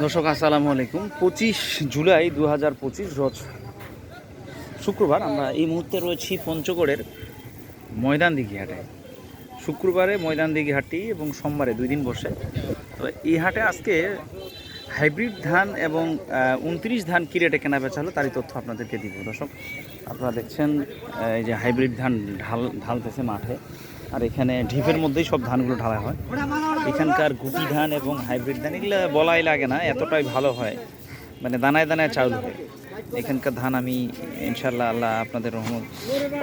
দর্শক, আসসালামু আলাইকুম। পঁচিশ জুলাই দু হাজার পঁচিশ রোজ শুক্রবার আমরা এই মুহূর্তে রয়েছি পঞ্চগড়ের ময়দান দিঘি হাটে। শুক্রবারে ময়দান দিঘি হাটটি এবং সোমবারে দুই দিন বসে। তবে এই হাটে আজকে হাইব্রিড ধান এবং উনত্রিশ ধান কী রেটে কেনা বেচা হলো তারই তথ্য আপনাদেরকে দিব। দর্শক, আপনারা দেখছেন এই যে হাইব্রিড ধান ঢাল ঢালতেছে মাঠে। আর এখানে ঢিপের মধ্যেই সব ধানগুলো ঢালা হয়। এখানকার গুটি ধান এবং হাইব্রিড ধান, এগুলো বলাই লাগে না, এতটাই ভালো হয়। মানে দানায় দানায় চাউল হয় এখানকার ধান আমি ইনশাল্লাহ আল্লাহ আপনাদের রহমত,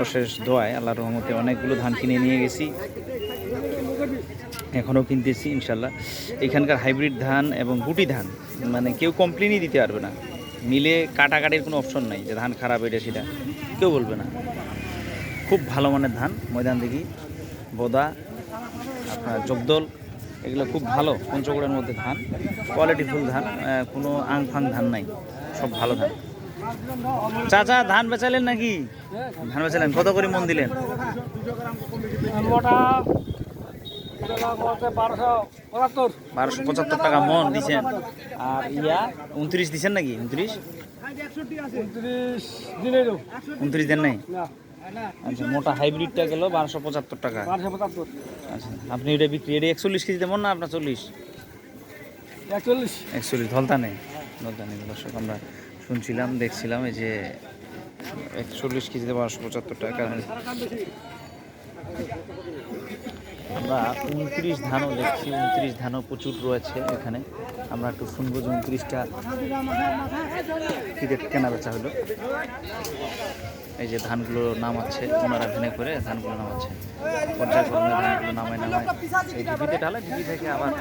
অশেষ দোয়ায় আল্লাহর রহমতে অনেকগুলো ধান কিনে নিয়ে গেছি। এখনও কিনতেছি ইনশাল্লাহ এখানকার হাইব্রিড ধান এবং গুটি ধান মানে কেউ কমপ্লেনই দিতে পারবে না। মিলে কাটাকাটির কোনো অপশন নাই, যে ধান খারাপ এটা। সেটা কেউ বলবে না। খুব ভালো মানের ধান ময়দান দেখি বোদা, আপনার জগদল। এগুলো খুব ভালো পঞ্চগড়ের মধ্যে ধান কোয়ালিটিফুল ধান কোনো আং ফাং ধান নাই সব ভালো ধান। চাচা ধান বেচালেন নাকি? ধান বেচালেন কত করে মন দিলেন? বারোশো পঁচাত্তর টাকা মন দিছেন। আর ইয়া উনত্রিশ দিছেন নাকি? উনত্রিশ? উনত্রিশ দেন নাই? আচ্ছা মোটা হাইব্রিডটা গেল বারোশো পঁচাত্তর টাকা। বারোশো পঁচাত্তর। আচ্ছা আপনি এটা বিক্রি এটা একচল্লিশ কেজি দেবেন না আপনার চল্লিশ? একচল্লিশ। একচল্লিশ ধলতা নেই ধলতা নেই দর্শক আমরা শুনছিলাম দেখছিলাম এই যে একচল্লিশ কেজিতে বারোশো পঁচাত্তর টাকা। আমরা উনত্রিশ ধানও দেখছি উনত্রিশ ধানও প্রচুর রয়েছে এখানে। আমরা একটু শুনব যে উনত্রিশটা কী রেট কেনা বেচা হলো। এই যে ধানগুলো নামাচ্ছে ওনারা ভেনে করে ধানগুলো নামাচ্ছে। পর্যায়ক্রমে ধানগুলো নামায় নামায় এই ঢিপিতে ঢালে ঢিপি থেকে আবার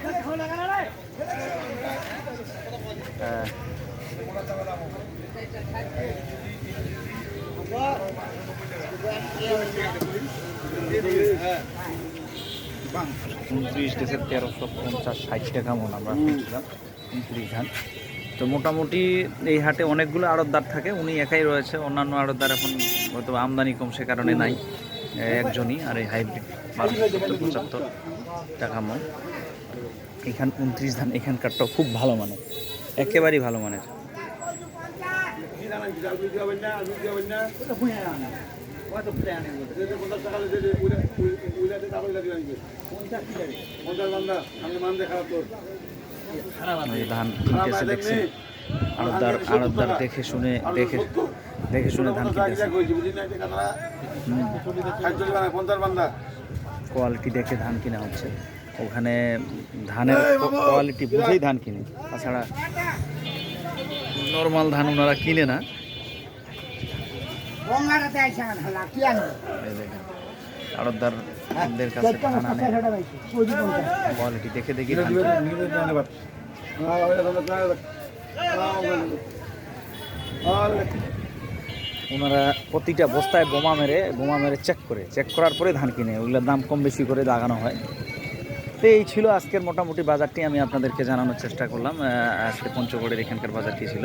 আহ, উনত্রিশ ডেসের তেরোশো পঞ্চাশ ষাট টাকা মন আমরা উনত্রিশ ধান তো মোটামুটি এই হাটে অনেকগুলো আড়তদার থাকে উনি একাই রয়েছে অন্যান্য আড়তদার এখন হয়তো আমদানি কম সে কারণে নাই। একজনই আর এই হাইব্রিড পঁচাত্তর টাকা মন। এখান উনত্রিশ ধান এখানকারটাও খুব ভালো মানের একেবারেই ভালো মানের। ধান কিনতেছে দেখছেন আড়তদার আড়তদার দেখে শুনে দেখে দেখে শুনে ধান কিনতেছে কোয়ালিটি দেখে ধান কিনা হচ্ছে। ওখানে ধানের কোয়ালিটি বুঝেই ধান কিনে। তাছাড়া নর্মাল ধান ওনারা কিনে না। আড়তদারদের কাছে ধান আনে কোয়ালিটি দেখে দেখে। ওনারা প্রতিটা বস্তায় বোমা মেরে বোমা মেরে চেক করে। চেক করার পরে ধান কিনে ওগুলোর দাম কম বেশি করে লাগানো হয়। তো এই ছিল আজকের মোটামুটি বাজারটি আমি আপনাদেরকে জানানোর চেষ্টা করলাম। আজকে পঞ্চগড়ের এখানকার বাজারটি ছিল।